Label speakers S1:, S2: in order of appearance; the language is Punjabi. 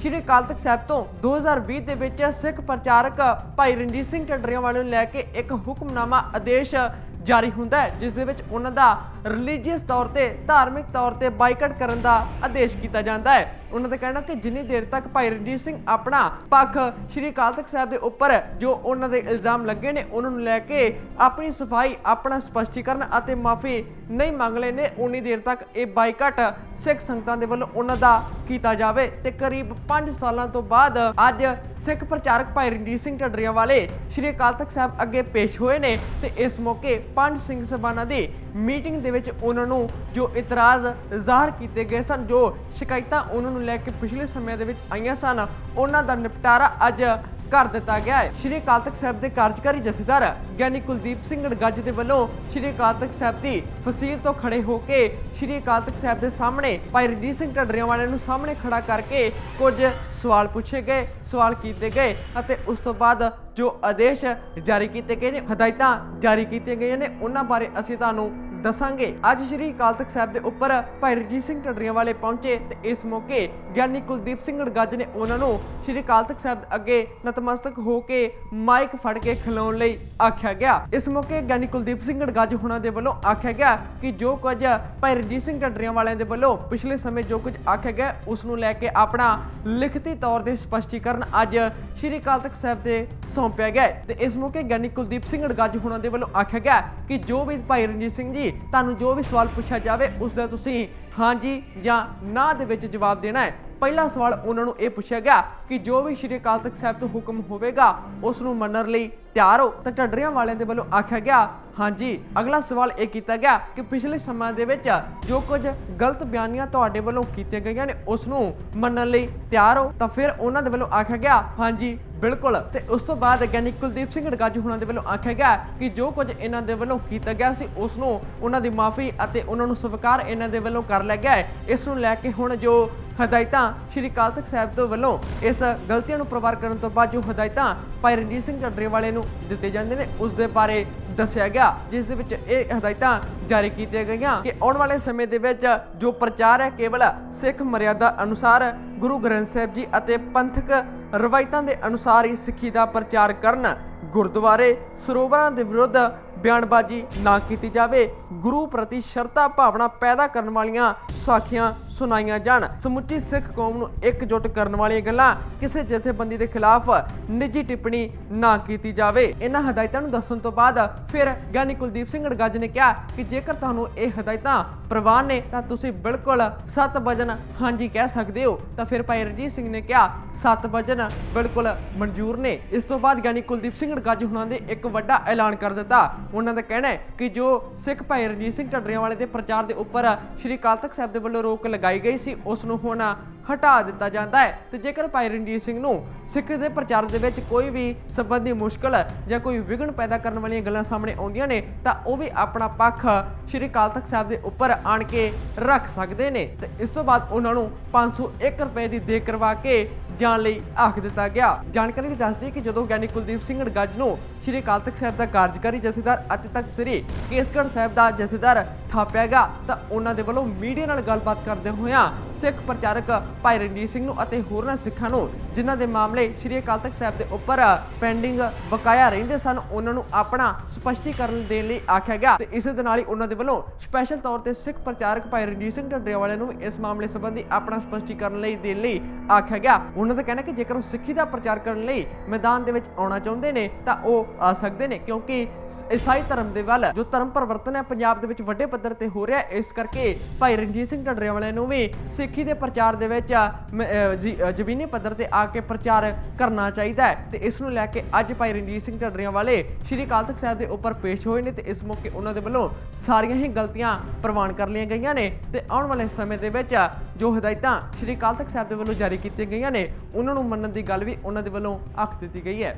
S1: ਸ਼੍ਰੀ ਅਕਾਲ ਤਖਤ ਸਾਹਿਬ ਤੋਂ 2020 ਦੇ ਵਿੱਚ ਸਿੱਖ ਪ੍ਰਚਾਰਕ ਭਾਈ ਰਣਜੀਤ ਸਿੰਘ ਢੱਡਰੀਆਂ ਵਾਲੇ ਨੂੰ ਲੈ ਕੇ ਇੱਕ ਹੁਕਮਨਾਮਾ ਆਦੇਸ਼ ਜਾਰੀ ਹੁੰਦਾ ਹੈ, ਜਿਸ ਦੇ ਵਿੱਚ ਉਹਨਾਂ ਦਾ ਰਿਲੀਜੀਅਸ ਤੌਰ ਤੇ, ਧਾਰਮਿਕ ਤੌਰ ਤੇ ਬਾਈਕਾਟ ਕਰਨ ਦਾ ਆਦੇਸ਼ ਕੀਤਾ ਜਾਂਦਾ ਹੈ। ਉਹਨਾਂ ਦਾ ਕਹਿਣਾ ਕਿ ਜਿੰਨੀ ਦੇਰ ਤੱਕ ਭਾਈ ਰਣਜੀਤ ਸਿੰਘ ਆਪਣਾ ਪੱਖ ਸ਼੍ਰੀ ਅਕਾਲ ਤਖਤ ਸਾਹਿਬ ਦੇ ਉੱਪਰ ਜੋ ਉਹਨਾਂ ਦੇ ਇਲਜ਼ਾਮ ਲੱਗੇ ਨੇ, ਉਹਨਾਂ ਨੂੰ ਲੈ ਕੇ ਆਪਣੀ ਸਫ਼ਾਈ, ਆਪਣਾ ਸਪਸ਼ਟੀਕਰਨ ਅਤੇ ਮਾਫੀ ਨਹੀਂ ਮੰਗ ਲਏ ਨੇ ਉਨੀ ਦੇਰ ਤੱਕ ਇਹ ਬਾਈਕਾਟ ਸਿੱਖ ਸੰਗਤਾਂ ਦੇ ਵੱਲੋਂ ਉਹਨਾਂ ਦਾ ਕੀਤਾ ਜਾਵੇ ਤੇ ਕਰੀਬ 5 ਸਾਲਾਂ ਤੋਂ ਬਾਅਦ ਅੱਜ ਸਿੱਖ ਪ੍ਰਚਾਰਕ ਭਾਈ ਰਣਜੀਤ ਸਿੰਘ ਢੱਡਰੀਆਂ ਵਾਲੇ ਸ਼੍ਰੀ ਅਕਾਲ ਤਖਤ ਸਾਹਿਬ ਅੱਗੇ ਪੇਸ਼ ਹੋਏ ਨੇ ਤੇ ਇਸ ਮੌਕੇ ਪੰਜ ਸਿੰਘ ਸਭਾਨਾਂ ਦੀ ਮੀਟਿੰਗ ਦੇ ਵਿੱਚ ਉਹਨਾਂ ਨੂੰ ਜੋ ਇਤਰਾਜ਼ ਜ਼ਾਹਰ ਕੀਤੇ ਗਏ ਸਨ, ਜੋ ਸ਼ਿਕਾਇਤਾਂ ਉਹਨਾਂ ਨੂੰ ਲੈ ਕੇ ਪਿਛਲੇ ਸਮੇਂ ਦੇ ਵਿੱਚ ਆਈਆਂ ਸਨ, ਉਹਨਾਂ ਦਾ ਨਿਪਟਾਰਾ ਅੱਜ ਕਰ ਦਿੱਤਾ ਗਿਆ ਹੈ। ਸ਼੍ਰੀ ਅਕਾਲ ਤਖਤ ਸਾਹਿਬ ਦੇ ਕਾਰਜਕਾਰੀ ਜਥੇਦਾਰ ਗਿਆਨੀ ਕੁਲਦੀਪ ਸਿੰਘ ਗੱਜ ਦੇ ਵੱਲੋਂ ਸ਼੍ਰੀ ਅਕਾਲ ਤਖਤ ਸਾਹਿਬ ਦੀ ਫਸੀਲ ਤੋਂ ਖੜੇ ਹੋ ਕੇ ਸ਼੍ਰੀ ਅਕਾਲ ਤਖਤ ਸਾਹਿਬ ਦੇ ਸਾਹਮਣੇ ਭਾਈ ਰਣਜੀਤ ਸਿੰਘ ਢੱਡਰੀਆਂ ਵਾਲੇ ਨੂੰ ਸਾਹਮਣੇ ਖੜਾ ਕਰਕੇ ਕੁਝ ਸਵਾਲ ਪੁੱਛੇ ਗਏ, ਸਵਾਲ ਕੀਤੇ ਗਏ ਅਤੇ ਉਸ ਤੋਂ ਬਾਅਦ ਜੋ ਆਦੇਸ਼ ਜਾਰੀ ਕੀਤੇ ਗਏ ਨੇ, ਹਦਾਇਤਾਂ ਜਾਰੀ ਕੀਤੀਆਂ ਗਈਆਂ ਨੇ, ਉਹਨਾਂ ਬਾਰੇ ਅਸੀਂ ਤੁਹਾਨੂੰ ਦੱਸਾਂਗੇ। ਅੱਜ ਸ਼੍ਰੀ ਅਕਾਲ ਤਖਤ ਸਾਹਿਬ ਦੇ ਉੱਪਰ ਭਾਈ ਰਣਜੀਤ ਸਿੰਘ ਢੱਡਰੀਆਂ ਵਾਲੇ ਪਹੁੰਚੇ ਤੇ ਇਸ ਮੌਕੇ ਗਿਆਨੀ ਕੁਲਦੀਪ ਸਿੰਘ ਗੱਜ ਨੇ ਉਹਨਾਂ ਨੂੰ ਸ਼੍ਰੀ ਅਕਾਲ ਤਖਤ ਸਾਹਿਬ ਅੱਗੇ ਨਤਮਸਤਕ ਹੋ ਕੇ ਮਾਈਕ ਫੜ ਕੇ ਖਿਲਾਉਣ ਲਈ ਆਖਿਆ ਗਿਆ। ਇਸ ਮੌਕੇ ਗਿਆਨੀ ਕੁਲਦੀਪ ਸਿੰਘ ਗੱਜ ਹੁਣਾਂ ਦੇ ਵੱਲੋਂ ਆਖਿਆ ਗਿਆ ਕਿ ਜੋ ਕੁਝ ਭਾਈ ਰਣਜੀਤ ਸਿੰਘ ਢੱਡਰੀਆਂ ਵਾਲਿਆਂ ਦੇ ਵੱਲੋਂ ਪਿਛਲੇ ਸਮੇਂ ਜੋ ਕੁਝ ਆਖਿਆ ਗਿਆ, ਉਸ ਨੂੰ ਲੈ ਕੇ ਆਪਣਾ ਲਿਖਤੀ ਤੌਰ ਤੇ ਸਪਸ਼ਟੀਕਰਨ ਅੱਜ ਸ਼੍ਰੀ ਅਕਾਲ ਤਖਤ ਸਾਹਿਬ ਦੇ ਸੌਂਪਿਆ ਗਿਆ ਤੇ ਇਸ ਮੌਕੇ ਗਿਆਨੀ ਕੁਲਦੀਪ ਸਿੰਘ ਗੱਜ ਹੁਣਾਂ ਦੇ ਵੱਲੋਂ ਆਖਿਆ ਗਿਆ ਕਿ ਜੋ ਵੀ ਭਾਈ ਰਣਜੀਤ ਸਿੰਘ ਜੀ ਤੁਹਾਨੂੰ ਜੋ ਵੀ ਸਵਾਲ ਪੁੱਛਿਆ ਜਾਵੇ, ਉਸ ਦਾ ਤੁਸੀਂ ਹਾਂਜੀ ਜਾਂ ਨਾ ਦੇ ਵਿੱਚ ਜਵਾਬ ਦੇਣਾ ਹੈ। ਪਹਿਲਾ ਸਵਾਲ ਉਹਨਾਂ ਨੂੰ ਇਹ ਪੁੱਛਿਆ ਗਿਆ ਕਿ ਜੋ ਵੀ ਸ਼੍ਰੀ ਅਕਾਲ ਤਖਤ ਸਾਹਿਬ ਤੋਂ ਹੁਕਮ ਹੋਵੇਗਾ, ਉਸ ਨੂੰ ਮੰਨਣ ਲਈ ਤਿਆਰ ਹੋ। ਤਾਂ ਢੱਡਰੀਆਂ ਵਾਲਿਆਂ ਦੇ ਵੱਲੋਂ ਆਖਿਆ ਗਿਆ ਹਾਂਜੀ, ਅਗਲਾ ਸਵਾਲ ਇਹ ਕੀਤਾ ਗਿਆ ਕਿ ਪਿਛਲੇ ਸਮਾਂ ਦੇ ਵਿੱਚ ਜੋ ਕੁਝ ਗਲਤ ਬਿਆਨੀਆਂ ਤੁਹਾਡੇ ਵੱਲੋਂ ਕੀਤੀਆਂ ਗਈਆਂ ਨੇ, ਉਸ ਨੂੰ ਮੰਨਣ ਲਈ ਤਿਆਰ ਹੋ, ਤਾਂ ਫਿਰ ਉਹਨਾਂ ਦੇ ਵੱਲੋਂ ਆਖਿਆ ਗਿਆ, ਹਾਂਜੀ, ਬਿਲਕੁਲ। ਤੇ ਉਸ ਤੋਂ ਬਾਅਦ ਗਿਆਨੀ ਕੁਲਦੀਪ ਸਿੰਘ ਢਗਾਜੂ ਹੁਣਾਂ ਦੇ ਵੱਲੋਂ ਆਖਿਆ ਗਿਆ ਕਿ ਜੋ ਕੁਝ ਇਹਨਾਂ ਦੇ ਵੱਲੋਂ ਕੀਤਾ ਗਿਆ ਸੀ, ਉਸ ਨੂੰ ਉਹਨਾਂ ਦੀ ਮਾਫੀ ਅਤੇ ਉਹਨਾਂ ਨੂੰ ਸਵੀਕਾਰ ਇਹਨਾਂ ਦੇ ਵੱਲੋਂ ਕਰ ਲਿਆ ਗਿਆ ਹੈ। ਇਸ ਨੂੰ ਲੈ ਕੇ ਹੁਣ ਜੋ ਹਦਾਇਤਾਂ ਸ਼੍ਰੀ ਅਕਾਲ ਤਖਤ ਸਾਹਿਬ ਤੋਂ ਵੱਲੋਂ ਇਸ ਗਲਤੀਆਂ ਨੂੰ ਪ੍ਰਵਾਰ ਕਰਨ ਤੋਂ ਬਾਅਦ ਜੋ ਹਦਾਇਤਾਂ ਭਾਈ ਰਣਜੀਤ ਸਿੰਘ ਢੱਡਰੇ ਵਾਲੇ ਨੂੰ ਦਿੱਤੇ ਜਾਂਦੇ ਨੇ, ਉਸ ਦੇ ਬਾਰੇ ਦੱਸਿਆ ਗਿਆ, ਜਿਸ ਦੇ ਵਿੱਚ ਇਹ ਹਦਾਇਤਾਂ ਜਾਰੀ ਕੀਤੀਆਂ ਗਈਆਂ ਕਿ ਆਉਣ ਵਾਲੇ ਸਮੇਂ ਦੇ ਵਿੱਚ ਜੋ ਪ੍ਰਚਾਰ ਹੈ, ਕੇਵਲ ਸਿੱਖ ਮਰਿਆਦਾ ਅਨੁਸਾਰ ਗੁਰੂ ਗ੍ਰੰਥ ਸਾਹਿਬ ਜੀ ਅਤੇ ਪੰਥਕ ਰਵਾਇਤਾਂ ਦੇ ਅਨੁਸਾਰ ਹੀ ਸਿੱਖੀ ਦਾ ਪ੍ਰਚਾਰ ਕਰਨ ਗੁਰਦੁਆਰੇ ਸਰੋਵਰਾਂ ਦੇ ਵਿਰੁੱਧ ਬਿਆਨਬਾਜ਼ੀ ਨਾ ਕੀਤੀ ਜਾਵੇ, ਗੁਰੂ ਪ੍ਰਤੀ ਸ਼ਰਧਾ ਭਾਵਨਾ ਪੈਦਾ ਕਰਨ ਵਾਲੀਆਂ ਸਾਖੀਆਂ ਸੁਣਾਈਆਂ ਜਾਣ। ਸਮੁੱਚੀ ਸਿੱਖ ਕੌਮ ਨੂੰ ਇਕਜੁੱਟ ਕਰਨ ਵਾਲੀਆਂ ਗੱਲਾਂ ਕਿਸੇ ਜਥੇਬੰਦੀ ਦੇ ਖਿਲਾਫ ਨਿੱਜੀ ਟਿੱਪਣੀ ਨਾ ਕੀਤੀ ਜਾਵੇ। ਇਹਨਾਂ ਹਦਾਇਤਾਂ ਨੂੰ ਦੱਸਣ ਤੋਂ ਬਾਅਦ ਫਿਰ ਗਿਆਨੀ ਕੁਲਦੀਪ ਸਿੰਘ ਗੱਜ ਨੇ ਕਿਹਾ ਕਿ ਜੇਕਰ ਤੁਹਾਨੂੰ ਇਹ ਹਦਾਇਤਾਂ ਪ੍ਰਵਾਨ ਨੇ, ਤਾਂ ਤੁਸੀਂ ਬਿਲਕੁਲ ਸੱਤ ਵਜਨ ਹਾਂਜੀ ਕਹਿ ਸਕਦੇ ਹੋ। ਤਾਂ ਫਿਰ ਭਾਈ ਰਣਜੀਤ ਸਿੰਘ ਨੇ ਕਿਹਾ, ਸੱਤ ਵਜਨ ਬਿਲਕੁਲ ਮਨਜ਼ੂਰ ਨੇ। ਇਸ ਤੋਂ ਬਾਅਦ ਗਿਆਨੀ ਕੁਲਦੀਪ ਸਿੰਘ ਗੱਜ ਹੁਣਾਂ ਦੇ ਇੱਕ ਵੱਡਾ ਐਲਾਨ ਕਰ ਦਿੱਤਾ। ਉਹਨਾਂ ਦਾ ਕਹਿਣਾ ਹੈ ਕਿ ਜੋ ਸਿੱਖ ਭਾਈ ਰਣਜੀਤ ਸਿੰਘ ਢੱਡਰੀਆਂ ਵਾਲੇ ਦੇ ਪ੍ਰਚਾਰ ਦੇ ਉੱਪਰ ਸ਼੍ਰੀ ਕਾਲ ਤਖਤ ਸਾਹਿਬ ਦੇ ਵੱਲੋਂ ਰੋਕ ਲਗਾਈ ਗਈ ਸੀ, ਉਸ ਨੂੰ ਹੁਣ ਹਟਾ ਦਿੱਤਾ ਜਾਂਦਾ ਹੈ। ਤੇ ਜੇਕਰ ਭਾਈ ਰਣਜੀਤ ਸਿੰਘ ਨੂੰ ਸਿੱਖ ਦੇ ਪ੍ਰਚਾਰ ਦੇ ਵਿੱਚ ਕੋਈ ਵੀ ਸੰਬੰਧੀ ਮੁਸ਼ਕਲ ਜਾਂ ਕੋਈ ਵਿਘਨ ਪੈਦਾ ਕਰਨ ਵਾਲੀਆਂ ਗੱਲਾਂ ਸਾਹਮਣੇ ਆਉਂਦੀਆਂ ਨੇ, ਤਾਂ ਉਹ ਵੀ ਆਪਣਾ ਪੱਖ ਸ਼੍ਰੀ ਅਕਾਲ ਤਖਤ ਸਾਹਿਬ ਦੇ ਉੱਪਰ ਆਣ ਕੇ ਰੱਖ ਸਕਦੇ ਨੇ। ਤੇ ਇਸ ਤੋਂ ਬਾਅਦ ਉਹਨਾਂ ਨੂੰ 501 ਰੁਪਏ ਦੀ ਦੇ ਕਰਵਾ ਕੇ ਜਾਣ ਲਈ ਆਖ ਦਿੱਤਾ ਗਿਆ। ਜਾਣਕਾਰੀ ਵੀ ਦੱਸਦੀ ਹੈ ਕਿ ਜਦੋਂ ਗਿਆਨੀ ਕੁਲਦੀਪ ਸਿੰਘ ਗੱਜ ਨੂੰ ਸ਼੍ਰੀ ਅਕਾਲ ਤਖਤ ਸਾਹਿਬ ਦਾ ਕਾਰਜਕਾਰੀ ਜਥੇਦਾਰ ਅਤੇ ਤਖਤ ਸ੍ਰੀ ਕੇਸਗੜ੍ਹ ਸਾਹਿਬ ਦਾ ਜਥੇਦਾਰ ਥਾਪਿਆ ਗਿਆ, ਤਾਂ ਉਹਨਾਂ ਦੇ ਵੱਲੋਂ ਮੀਡੀਆ ਨਾਲ ਗੱਲਬਾਤ ਕਰਦੇ ਹੋਇਆਂ ਸਿੱਖ ਪ੍ਰਚਾਰਕ ਭਾਈ ਰਣਜੀਤ ਸਿੰਘ ਨੂੰ ਅਤੇ ਹੋਰਨਾਂ ਸਿੱਖਾਂ ਨੂੰ, ਜਿਨ੍ਹਾਂ ਦੇ ਮਾਮਲੇ ਸ਼੍ਰੀ ਅਕਾਲ ਤਖਤ ਸਾਹਿਬ ਦੇ ਉੱਪਰ ਪੈਂਡਿੰਗ ਬਕਾਇਆ ਰਹਿੰਦੇ ਸਨ, ਉਹਨਾਂ ਨੂੰ ਆਪਣਾ ਸਪਸ਼ਟੀਕਰਨ ਦੇਣ ਲਈ ਆਖਿਆ ਗਿਆ। ਤੇ ਇਸੇ ਦੇ ਨਾਲ ਹੀ ਉਹਨਾਂ ਦੇ ਵੱਲੋਂ ਸਪੈਸ਼ਲ ਤੌਰ ਤੇ ਸਿੱਖ ਪ੍ਰਚਾਰਕ ਭਾਈ ਰਣਜੀਤ ਸਿੰਘ ਢੱਡਰੀਆਂ ਵਾਲਿਆਂ ਨੂੰ ਇਸ ਮਾਮਲੇ ਸੰਬੰਧੀ ਆਪਣਾ ਸਪਸ਼ਟੀਕਰਨ ਲਈ ਦੇਣ ਲਈ ਆਖਿਆ ਗਿਆ। ਉਹਨਾਂ ਦਾ ਕਹਿਣਾ ਕਿ ਜੇਕਰ ਉਹ ਸਿੱਖੀ ਦਾ ਪ੍ਰਚਾਰ ਕਰਨ ਲਈ ਮੈਦਾਨ ਦੇ ਵਿੱਚ ਆਉਣਾ ਚਾਹੁੰਦੇ ਨੇ, ਤਾਂ ਉਹ ਆ ਸਕਦੇ ਨੇ, ਕਿਉਂਕਿ ਈਸਾਈ ਧਰਮ ਦੇ ਵੱਲ ਜੋ ਧਰਮ ਪਰਿਵਰਤਨ ਹੈ ਪੰਜਾਬ ਦੇ ਵਿੱਚ ਵੱਡੇ ਪੱਧਰ ਤੇ ਹੋ ਰਿਹਾ, ਇਸ ਕਰਕੇ ਭਾਈ ਰਣਜੀਤ ਸਿੰਘ ਢੱਡਰੀਆਂ ਵਾਲਿਆਂ ਨੂੰ ਵੀ ਸਿੱਖੀ ਦੇ ਪ੍ਰਚਾਰ ਦੇ ਵਿੱਚ ਮ- ਜ਼ਮੀਨੀ ਪੱਧਰ ਤੇ ਆ ਕੇ ਪ੍ਰਚਾਰ ਕਰਨਾ ਚਾਹੀਦਾ ਹੈ। ਤੇ ਇਸ ਨੂੰ ਲੈ ਕੇ ਅੱਜ ਭਾਈ ਰਣਜੀਤ ਸਿੰਘ ਢੱਡਰੀਆਂ ਵਾਲੇ ਸ਼੍ਰੀ ਅਕਾਲ ਤਖਤ ਸਾਹਿਬ ਦੇ ਉੱਪਰ ਪੇਸ਼ ਹੋਏ ਨੇ, ਤੇ ਇਸ ਮੌਕੇ ਉਹਨਾਂ ਦੇ ਵੱਲੋਂ ਸਾਰੀਆਂ ਹੀ ਗਲਤੀਆਂ ਪ੍ਰਵਾਨ ਕਰ ਲਈਆਂ ਗਈਆਂ ਨੇ। ਤੇ ਆਉਣ ਵਾਲੇ ਸਮੇਂ ਦੇ ਵਿੱਚ ਜੋ ਹਦਾਇਤਾਂ ਸ਼੍ਰੀ ਅਕਾਲ ਤਖਤ ਸਾਹਿਬ ਦੇ ਵੱਲੋਂ ਜਾਰੀ ਕੀਤੀਆਂ ਗਈਆਂ ਨੇ ਉਹਨਾਂ ਨੂੰ ਮੰਨਣ ਦੀ ਗੱਲ ਵੀ ਉਹਨਾਂ ਦੇ ਵੱਲੋਂ ਆਖ ਦਿੱਤੀ ਗਈ ਹੈ।